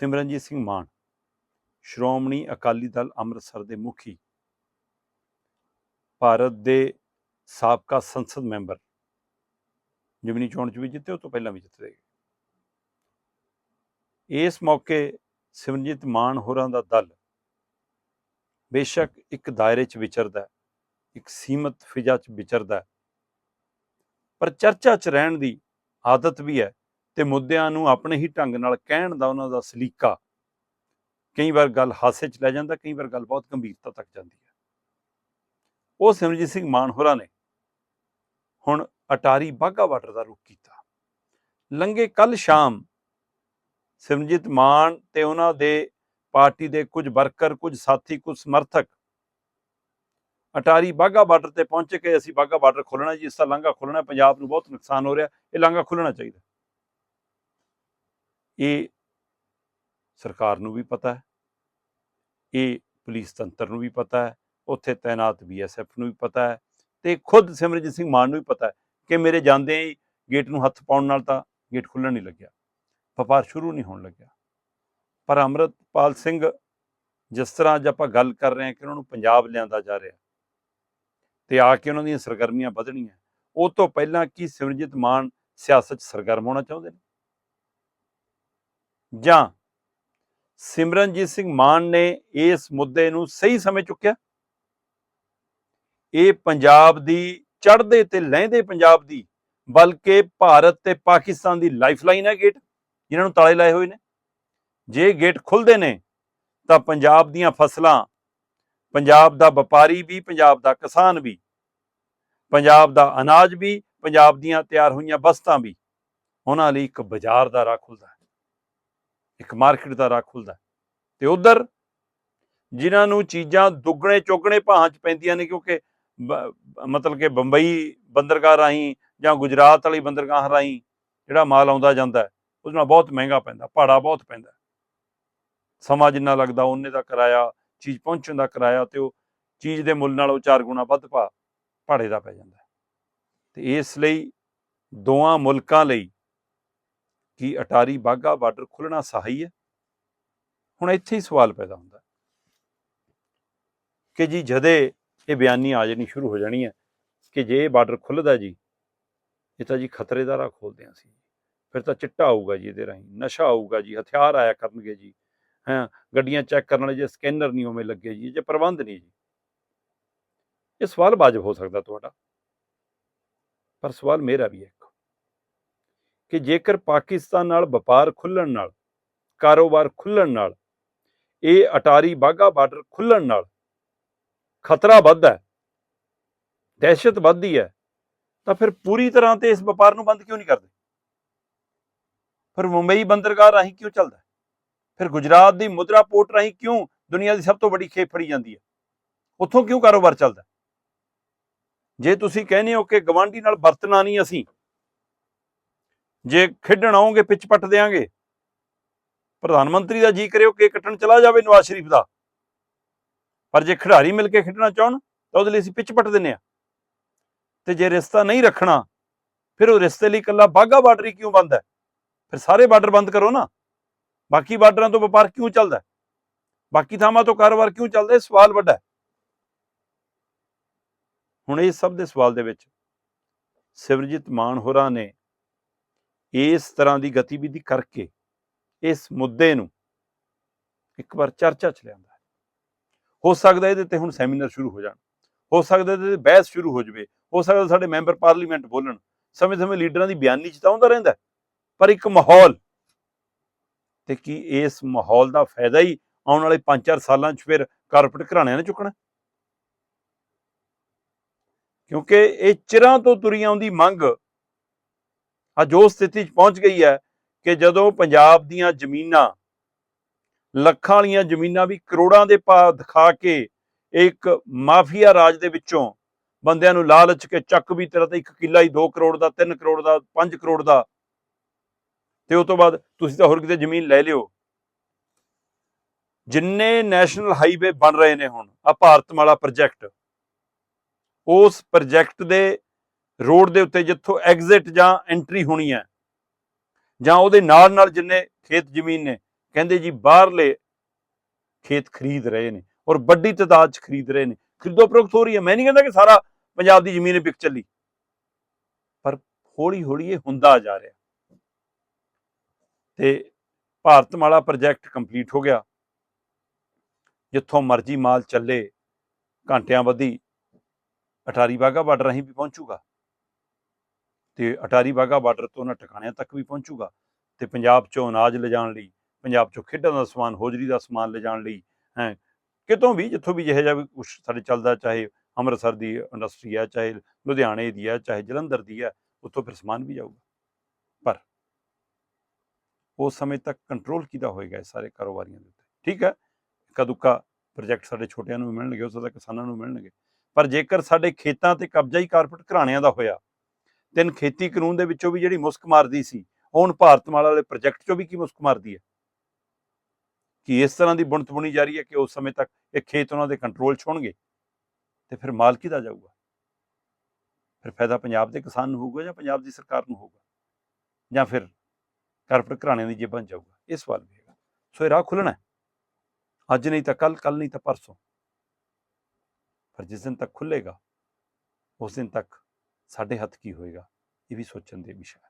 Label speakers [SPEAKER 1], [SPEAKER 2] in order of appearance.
[SPEAKER 1] ਸਿਮਰਨਜੀਤ ਸਿੰਘ ਮਾਨ, ਸ਼੍ਰੋਮਣੀ ਅਕਾਲੀ ਦਲ ਅੰਮ੍ਰਿਤਸਰ ਦੇ ਮੁਖੀ, ਭਾਰਤ ਦੇ ਸਾਬਕਾ ਸੰਸਦ ਮੈਂਬਰ, ਜਿਮਨੀ ਚੋਣ ਚ ਵੀ ਜਿੱਤੇ, ਉਹ ਤੋਂ ਪਹਿਲਾਂ ਵੀ ਜਿੱਤਦੇ ਇਸ ਮੌਕੇ ਸਿਮਰਨਜੀਤ ਮਾਨ ਹੋਰਾਂ ਦਾ ਦਲ ਬੇਸ਼ੱਕ ਇੱਕ ਦਾਇਰੇ 'ਚ ਵਿਚਰਦਾ ਇੱਕ ਸੀਮਤ ਫਿਜ਼ਾ 'ਚ ਵਿਚਰਦਾ ਪਰ ਚਰਚਾ 'ਚ ਰਹਿਣ ਦੀ ਆਦਤ ਵੀ ਹੈ ਤੇ ਮੁੱਦਿਆਂ ਨੂੰ ਆਪਣੇ ਹੀ ਢੰਗ ਨਾਲ ਕਹਿਣ ਦਾ ਉਹਨਾਂ ਦਾ ਸਲੀਕਾ ਕਈ ਵਾਰ ਗੱਲ ਹਾਸੇ 'ਚ ਲੈ ਜਾਂਦਾ, ਕਈ ਵਾਰ ਗੱਲ ਬਹੁਤ ਗੰਭੀਰਤਾ ਤੱਕ ਜਾਂਦੀ ਹੈ। ਉਹ ਸਿਮਰਜੀਤ ਸਿੰਘ ਮਾਨ ਹੋਰਾਂ ਨੇ ਹੁਣ ਅਟਾਰੀ ਬਾਗਾ ਬਾਰਡਰ ਦਾ ਰੁਖ ਕੀਤਾ। ਲੰਗੇ ਕੱਲ ਸ਼ਾਮ ਸਿਮਰਜੀਤ ਮਾਨ ਤੇ ਉਹਨਾਂ ਦੇ ਪਾਰਟੀ ਦੇ ਕੁਝ ਵਰਕਰ, ਕੁਝ ਸਾਥੀ, ਕੁਝ ਸਮਰਥਕ ਅਟਾਰੀ ਬਾਗਾ ਬਾਰਡਰ ਤੇ ਪਹੁੰਚ ਕੇ ਅਸੀਂ ਬਾਗਾ ਬਾਰਡਰ ਖੋਲਣਾ ਜੀ, ਇਸ ਦਾ ਲਾਂਘਾ ਖੋਲਣਾ ਪੰਜਾਬ ਨੂੰ ਬਹੁਤ ਨੁਕਸਾਨ ਹੋ ਰਿਹਾ, ਇਹ ਲਾਂਘਾ ਖੁੱਲਣਾ ਚਾਹੀਦਾ। ਇਹ ਸਰਕਾਰ ਨੂੰ ਵੀ ਪਤਾ ਹੈ, ਇਹ ਪੁਲਿਸ ਤੰਤਰ ਨੂੰ ਵੀ ਪਤਾ ਹੈ, ਉੱਥੇ ਤਾਇਨਾਤ ਬੀਐਸਐਫ ਨੂੰ ਵੀ ਪਤਾ ਹੈ ਤੇ ਖੁਦ ਸਿਮਰਜੀਤ ਸਿੰਘ ਮਾਨ ਨੂੰ ਵੀ ਪਤਾ ਹੈ ਕਿ ਮੇਰੇ ਜਾਂਦੇ ਹੀ ਗੇਟ ਨੂੰ ਹੱਥ ਪਾਉਣ ਨਾਲ ਤਾਂ ਗੇਟ ਖੁੱਲਣ ਨਹੀਂ ਲੱਗਿਆ, ਵਪਾਰ ਸ਼ੁਰੂ ਨਹੀਂ ਹੋਣ ਲੱਗਿਆ। ਪਰ ਅੰਮ੍ਰਿਤਪਾਲ ਸਿੰਘ ਜਿਸ ਤਰ੍ਹਾਂ ਅੱਜ ਆਪਾਂ ਗੱਲ ਕਰ ਰਹੇ ਹਾਂ ਕਿ ਉਹਨਾਂ ਨੂੰ ਪੰਜਾਬ ਲਿਆਂਦਾ ਜਾ ਰਿਹਾ ਤੇ ਆ ਕੇ ਉਹਨਾਂ ਦੀਆਂ ਸਰਗਰਮੀਆਂ ਵਧਣੀਆਂ, ਉਹ ਤੋਂ ਪਹਿਲਾਂ ਕੀ ਸਿਮਰਜੀਤ ਮਾਨ ਸਿਆਸਤ 'ਚ ਸਰਗਰਮ ਹੋਣਾ ਚਾਹੁੰਦੇ ਨੇ? ਜਾਂ ਸਿਮਰਨਜੀਤ ਸਿੰਘ ਮਾਨ ਨੇ ਇਸ ਮੁੱਦੇ ਨੂੰ ਸਹੀ ਸਮੇਂ ਚੁੱਕਿਆ? ਇਹ ਪੰਜਾਬ ਦੀ ਚੜ੍ਹਦੇ ਤੇ ਲਹਿੰਦੇ ਪੰਜਾਬ ਦੀ, ਬਲਕਿ ਭਾਰਤ ਤੇ ਪਾਕਿਸਤਾਨ ਦੀ ਲਾਈਫਲਾਈਨ ਹੈ ਗੇਟ, ਜਿਨ੍ਹਾਂ ਨੂੰ ਤਾਲੇ ਲਾਏ ਹੋਏ ਨੇ। ਜੇ ਗੇਟ ਖੁੱਲਦੇ ਨੇ, ਤਾਂ ਪੰਜਾਬ ਦੀਆਂ ਫਸਲਾਂ, ਪੰਜਾਬ ਦਾ ਵਪਾਰੀ ਵੀ, ਪੰਜਾਬ ਦਾ ਕਿਸਾਨ ਵੀ, ਪੰਜਾਬ ਦਾ ਅਨਾਜ ਵੀ, ਪੰਜਾਬ ਦੀਆਂ ਤਿਆਰ ਹੋਈਆਂ ਵਸਤਾਂ ਵੀ, ਉਹਨਾਂ ਲਈ ਇੱਕ ਬਾਜ਼ਾਰ ਦਾ ਰਾਹ ਖੁੱਲਦਾ ਹੈ। ਇੱਕ ਮਾਰਕੀਟ ਦਾ ਰਾਹ ਖੁੱਲਦਾ ਹੈ ਤੇ ਉਧਰ ਜਿਨ੍ਹਾਂ ਨੂੰ ਚੀਜ਼ਾਂ ਦੁੱਗਣੇ ਚੌਗਣੇ ਭਾਹਾਂ 'ਚ ਪੈਂਦੀਆਂ ਨੇ ਕਿਉਂਕਿ ਬ- ਮਤਲਬ ਕਿ ਬੰਬਈ ਬੰਦਰਗਾਹ ਰਾਹੀਂ ਜਾਂ ਗੁਜਰਾਤ ਵਾਲੀ ਬੰਦਰਗਾਹ ਰਾਹੀਂ ਜਿਹੜਾ ਮਾਲ ਆਉਂਦਾ ਜਾਂਦਾ ਹੈ, ਉਹਦੇ ਨਾਲ ਬਹੁਤ ਮਹਿੰਗਾ ਪੈਂਦਾ ਭਾੜਾ ਬਹੁਤ ਪੈਂਦਾ ਸਮਾਂ ਜਿੰਨਾ ਲੱਗਦਾ ਉਹਨੇ ਦਾ ਕਿਰਾਇਆ ਚੀਜ਼ ਪਹੁੰਚਣ ਦਾ ਕਿਰਾਇਆ ਤੇ ਉਹ ਚੀਜ਼ ਦੇ ਮੁੱਲ ਨਾਲੋਂ ਚਾਰ ਗੁਣਾ ਵੱਧ ਭਾ ਭਾੜੇ ਦਾ ਪੈ ਜਾਂਦਾ ਹੈ। ਤੇ ਇਸ ਲਈ ਦੋਵਾਂ ਮੁਲਕਾਂ ਲਈ ਕਿ ਅਟਾਰੀ ਬਾਗਾ ਬਾਰਡਰ ਖੁੱਲਣਾ ਸਹੀ ਹੈ? ਹੁਣ ਇੱਥੇ ਹੀ ਸਵਾਲ ਪੈਦਾ ਹੁੰਦਾ ਕਿ ਜੀ ਜਦੇ ਇਹ ਬਿਆਨੀ ਆ ਜਾਣੀ ਸ਼ੁਰੂ ਹੋ ਜਾਣੀ ਹੈ ਕਿ ਜੇ ਇਹ ਬਾਰਡਰ ਖੁੱਲਦਾ ਜੀ, ਇਹ ਤਾਂ ਜੀ ਖਤਰੇ ਦਾ ਰਾਹ ਖੋਲਦੇ ਹਾਂ ਅਸੀਂ ਫਿਰ ਤਾਂ ਚਿੱਟਾ ਆਊਗਾ ਜੀ ਇਹਦੇ ਰਾਹੀਂ, ਨਸ਼ਾ ਆਊਗਾ ਜੀ, ਹਥਿਆਰ ਆਇਆ ਕਰਨਗੇ ਜੀ, ਹਾਂ, ਗੱਡੀਆਂ ਚੈੱਕ ਕਰਨ ਵਾਲੇ ਜੇ ਸਕੈਨਰ ਨਹੀਂ ਉਵੇਂ ਲੱਗੇ ਜੀ ਜੇ ਪ੍ਰਬੰਧ ਨਹੀਂ ਜੀ। ਇਹ ਸਵਾਲ ਵਾਜਬ ਹੋ ਸਕਦਾ ਤੁਹਾਡਾ, ਪਰ ਸਵਾਲ ਮੇਰਾ ਵੀ ਹੈ। ਕਿ ਜੇਕਰ ਪਾਕਿਸਤਾਨ ਨਾਲ ਵਪਾਰ ਖੁੱਲਣ ਨਾਲ, ਕਾਰੋਬਾਰ ਖੁੱਲਣ ਨਾਲ, ਇਹ ਅਟਾਰੀ ਬਾਗਾ ਬਾਰਡਰ ਖੁੱਲਣ ਨਾਲ ਖਤਰਾ ਵੱਧਦਾ ਹੈ, ਦਹਿਸ਼ਤ ਵੱਧਦੀ ਹੈ, ਤਾਂ ਫਿਰ ਪੂਰੀ ਤਰ੍ਹਾਂ ਤੇ ਇਸ ਵਪਾਰ ਨੂੰ ਬੰਦ ਕਿਉਂ ਨਹੀਂ ਕਰਦੇ? ਫਿਰ ਮੁੰਬਈ ਬੰਦਰਗਾਹ ਰਾਹੀਂ ਕਿਉਂ ਚੱਲਦਾ ਫਿਰ ਗੁਜਰਾਤ ਦੀ ਮੁਦਰਾ ਪੋਰਟ ਰਾਹੀਂ ਕਿਉਂ ਦੁਨੀਆ ਦੀ ਸਭ ਤੋਂ ਵੱਡੀ ਖੇਪ ਫੜੀ ਜਾਂਦੀ ਹੈ? ਉੱਥੋਂ ਕਿਉਂ ਕਾਰੋਬਾਰ ਚੱਲਦਾ ਜੇ ਤੁਸੀਂ ਕਹਿੰਦੇ ਹੋ ਕਿ ਗਵਾਂਢੀ ਨਾਲ ਵਰਤਣਾ ਨਹੀਂ ਅਸੀਂ ਜੇ ਖੇਡਣ ਆਉਂਗੇ ਪਿੱਚ ਪੱਟ ਦੇਾਂਗੇ ਪ੍ਰਧਾਨ ਮੰਤਰੀ ਦਾ ਜੀ ਕਰਿਓ ਕਿ ਕੱਟਣ ਚਲਾ ਜਾਵੇ ਨਵਾਜ਼ ਸ਼ਰੀਫ ਦਾ। ਪਰ ਜੇ ਖਿਡਾਰੀ ਮਿਲ ਕੇ ਖੇਡਣਾ ਚਾਹਣ, ਤਾਂ ਉਹਦੇ ਲਈ ਅਸੀਂ ਪਿੱਚ ਪੱਟ ਦਿੰਨੇ ਆ। ਤੇ ਜੇ ਰਿਸ਼ਤਾ ਨਹੀਂ ਰੱਖਣਾ, ਫਿਰ ਉਹ ਰਿਸ਼ਤੇ ਲਈ ਇਕੱਲਾ ਬਾਗਾ ਬਾਰਡਰ ਹੀ ਕਿਉਂ ਬੰਦ ਹੈ? ਫਿਰ ਸਾਰੇ ਬਾਰਡਰ ਬੰਦ ਕਰੋ ਨਾ। ਬਾਕੀ ਬਾਰਡਰਾਂ ਤੋਂ ਵਪਾਰ ਕਿਉਂ ਚੱਲਦਾ ਬਾਕੀ ਥਾਵਾਂ ਤੋਂ ਕਾਰੋਬਾਰ ਕਿਉਂ ਚੱਲਦਾ ਇਹ ਸਵਾਲ ਵੱਡਾ ਹੈ। ਹੁਣ ਇਹ ਸਭ ਦੇ ਸਵਾਲ ਦੇ ਵਿੱਚ ਸਿਮਰਜੀਤ ਮਾਨ ਹੋਰਾਂ ਨੇ ਇਸ ਤਰ੍ਹਾਂ ਦੀ ਗਤੀਵਿਧੀ ਕਰਕੇ ਇਸ ਮੁੱਦੇ ਨੂੰ ਇੱਕ ਵਾਰ ਚਰਚਾ 'ਚ ਲਿਆਂਦਾ ਹੋ। ਸਕਦਾ ਇਹਦੇ ਤੇ ਹੁਣ ਸੈਮੀਨਾਰ ਸ਼ੁਰੂ ਹੋ ਜਾਣ, ਹੋ ਸਕਦਾ ਇਹਦੇ ਤੇ ਬਹਿਸ ਸ਼ੁਰੂ ਹੋ ਜਾਵੇ, ਹੋ ਸਕਦਾ ਸਾਡੇ ਮੈਂਬਰ ਪਾਰਲੀਮੈਂਟ ਬੋਲਣ, ਸਮੇਂ-ਸਮੇਂ ਲੀਡਰਾਂ ਦੀ ਬਿਆਨੀ 'ਚ ਤਾਂ ਆਉਂਦਾ ਰਹਿੰਦਾ ਪਰ ਇੱਕ ਮਾਹੌਲ ਤੇ ਕੀ ਇਸ ਮਾਹੌਲ ਦਾ ਫਾਇਦਾ ਹੀ ਆਉਣ ਵਾਲੇ 5-4 ਸਾਲਾਂ 'ਚ ਫਿਰ ਕਾਰਪੋਰੇਟ ਘਰਾਣਿਆਂ ਨੇ ਚੁੱਕਣਾ ਕਿਉਂਕਿ ਇਹ ਚਿਰਾਂ ਤੋਂ ਤੁਰੀ ਆਉਂਦੀ ਮੰਗ ਅੱਜ ਉਸ ਸਥਿਤੀ 'ਚ ਪਹੁੰਚ ਗਈ ਹੈ ਕਿ ਜਦੋਂ ਪੰਜਾਬ ਦੀਆਂ ਜ਼ਮੀਨਾਂ, ਲੱਖਾਂ ਵਾਲੀਆਂ ਜ਼ਮੀਨਾਂ ਵੀ ਕਰੋੜਾਂ ਦੇ ਭਾਅ ਦਿਖਾ ਕੇ ਇੱਕ ਮਾਫੀਆ ਰਾਜ ਦੇ ਵਿੱਚੋਂ ਬੰਦਿਆਂ ਨੂੰ ਲਾਲਚ ਕੇ ਚੱਕ ਵੀ ਤੇਰਾ ਤਾਂ 1 ਕਿੱਲਾ ਹੀ 2 ਕਰੋੜ ਦਾ 3 ਕਰੋੜ ਦਾ 5 ਕਰੋੜ ਦਾ, ਤੇ ਉਸ ਤੋਂ ਬਾਅਦ ਤੁਸੀਂ ਤਾਂ ਹੋਰ ਕਿਤੇ ਜ਼ਮੀਨ ਲੈ ਲਿਓ। ਜਿੰਨੇ ਨੈਸ਼ਨਲ ਹਾਈਵੇ ਬਣ ਰਹੇ ਨੇ ਹੁਣ, ਆ ਭਾਰਤਮਾਲਾ ਪ੍ਰੋਜੈਕਟ, ਉਸ ਪ੍ਰੋਜੈਕਟ ਦੇ ਰੋਡ ਦੇ ਉੱਤੇ ਜਿੱਥੋਂ ਐਗਜ਼ਿਟ ਜਾਂ ਐਂਟਰੀ ਹੋਣੀ ਹੈ, ਜਾਂ ਉਹਦੇ ਨਾਲ ਨਾਲ ਜਿੰਨੇ ਖੇਤ ਜ਼ਮੀਨ ਨੇ, ਕਹਿੰਦੇ ਜੀ ਬਾਹਰਲੇ ਖੇਤ ਖਰੀਦ ਰਹੇ ਨੇ ਔਰ ਵੱਡੀ ਤਾਦਾਦ 'ਚ ਖਰੀਦ ਰਹੇ ਨੇ। ਖਰੀਦੋ ਪ੍ਰੋਕਤ ਹੋ ਰਹੀ ਹੈ। ਮੈਂ ਨਹੀਂ ਕਹਿੰਦਾ ਕਿ ਸਾਰਾ ਪੰਜਾਬ ਦੀ ਜ਼ਮੀਨ ਵਿਕ ਚੱਲੀ, ਪਰ ਹੌਲੀ ਹੌਲੀ ਇਹ ਹੁੰਦਾ ਜਾ ਰਿਹਾ। ਤੇ ਭਾਰਤਮਾਲਾ ਪ੍ਰੋਜੈਕਟ ਕੰਪਲੀਟ ਹੋ ਗਿਆ। ਜਿੱਥੋਂ ਮਰਜ਼ੀ ਮਾਲ ਚੱਲੇ, ਘੰਟਿਆਂ ਬੱਧੀ ਅਟਾਰੀ ਵਾਹਗਾ ਬਾਰਡਰ ਰਾਹੀਂ ਵੀ ਪਹੁੰਚੂਗਾ। ਤੇ ਅਟਾਰੀ ਵਾਹਗਾ ਬਾਰਡਰ ਤੋਂ ਉਹਨਾਂ ਟਿਕਾਣਿਆਂ ਤੱਕ ਵੀ ਪਹੁੰਚੂਗਾ ਤੇ ਪੰਜਾਬ ਚੋਂ ਅਨਾਜ ਲਿਜਾਣ ਲਈ, ਪੰਜਾਬ ਚੋਂ ਖੇਡਾਂ ਦਾ ਸਮਾਨ, ਹੋਜਰੀ ਦਾ ਸਮਾਨ ਲਿਜਾਣ ਲਈ, ਹੈ, ਕਿਤੋਂ ਵੀ, ਜਿੱਥੋਂ ਵੀ ਜਿਹੇ ਜਿਹਾ ਵੀ ਕੁਛ ਸਾਡੇ ਚੱਲਦਾ, ਚਾਹੇ ਅੰਮ੍ਰਿਤਸਰ ਦੀ ਇੰਡਸਟਰੀ ਹੈ, ਚਾਹੇ ਲੁਧਿਆਣੇ ਦੀ ਹੈ, ਚਾਹੇ ਜਲੰਧਰ ਦੀ ਹੈ, ਉੱਥੋਂ ਫਿਰ ਸਮਾਨ ਵੀ ਜਾਊਗਾ। ਪਰ ਉਸ ਸਮੇਂ ਤੱਕ ਕੰਟਰੋਲ ਕਿਹਦਾ ਹੋਏਗਾ ਇਹ ਸਾਰੇ ਕਾਰੋਬਾਰੀਆਂ ਦੇ ਉੱਤੇ? ਠੀਕ ਹੈ, ਕਦੁੱਕਾ ਪ੍ਰੋਜੈਕਟ ਸਾਡੇ ਛੋਟਿਆਂ ਨੂੰ ਮਿਲਣਗੇ, ਉਸ ਦਾ ਕਿਸਾਨਾਂ ਨੂੰ ਮਿਲਣਗੇ, ਪਰ ਜੇਕਰ ਸਾਡੇ ਖੇਤਾਂ ਤੇ ਕਬਜ਼ਾ ਹੀ ਕਾਰਪੋਰੇਟ ਘਰਾਣਿਆਂ ਦਾ ਹੋਇਆ ਤਿੰਨ ਖੇਤੀ ਕਾਨੂੰਨ ਦੇ ਵਿੱਚੋਂ ਵੀ ਜਿਹੜੀ ਮੁਸਕ ਮਾਰਦੀ ਸੀ ਉਹ ਹੁਣ ਭਾਰਤਮਾਲਾ ਵਾਲੇ ਪ੍ਰੋਜੈਕਟ ਚੋਂ ਵੀ ਕੀ ਮੁਸਕ ਮਾਰਦੀ ਹੈ? ਕਿ ਇਸ ਤਰ੍ਹਾਂ ਦੀ ਬੁਣਤ ਬੁਣੀ ਜਾ ਰਹੀ ਹੈ ਕਿ ਉਸ ਸਮੇਂ ਤੱਕ ਇਹ ਖੇਤ ਉਹਨਾਂ ਦੇ ਕੰਟਰੋਲ 'ਚ ਹੋਣਗੇ? ਤੇ ਫਿਰ ਮਾਲ ਕਿਹਦਾ ਜਾਊਗਾ? ਫਿਰ ਫਾਇਦਾ ਪੰਜਾਬ ਦੇ ਕਿਸਾਨ ਨੂੰ ਹੋਊਗਾ ਜਾਂ ਪੰਜਾਬ ਦੀ ਸਰਕਾਰ ਨੂੰ ਹੋਊਗਾ? ਜਾਂ ਫਿਰ ਕਾਰਪੋਰੇਟ ਘਰਾਣਿਆਂ ਦੀ ਜੇਬਾਂ 'ਚ ਜਾਊਗਾ? ਇਹ ਸਵਾਲ ਵੀ ਹੈਗਾ। ਸੋ ਇਹ ਰਾਹ ਖੁੱਲਣਾ ਅੱਜ ਨਹੀਂ ਤਾਂ ਕੱਲ ਕੱਲ ਨਹੀਂ ਤਾਂ ਪਰਸੋਂ। ਪਰ ਜਿਸ ਦਿਨ ਤੱਕ ਖੁੱਲੇਗਾ ਉਸ ਦਿਨ ਤੱਕ ਸਾਡੇ ਹੱਥ ਕੀ ਹੋਏਗਾ ਇਹ ਵੀ ਸੋਚਣ ਦੇ ਵਿਸ਼ਾ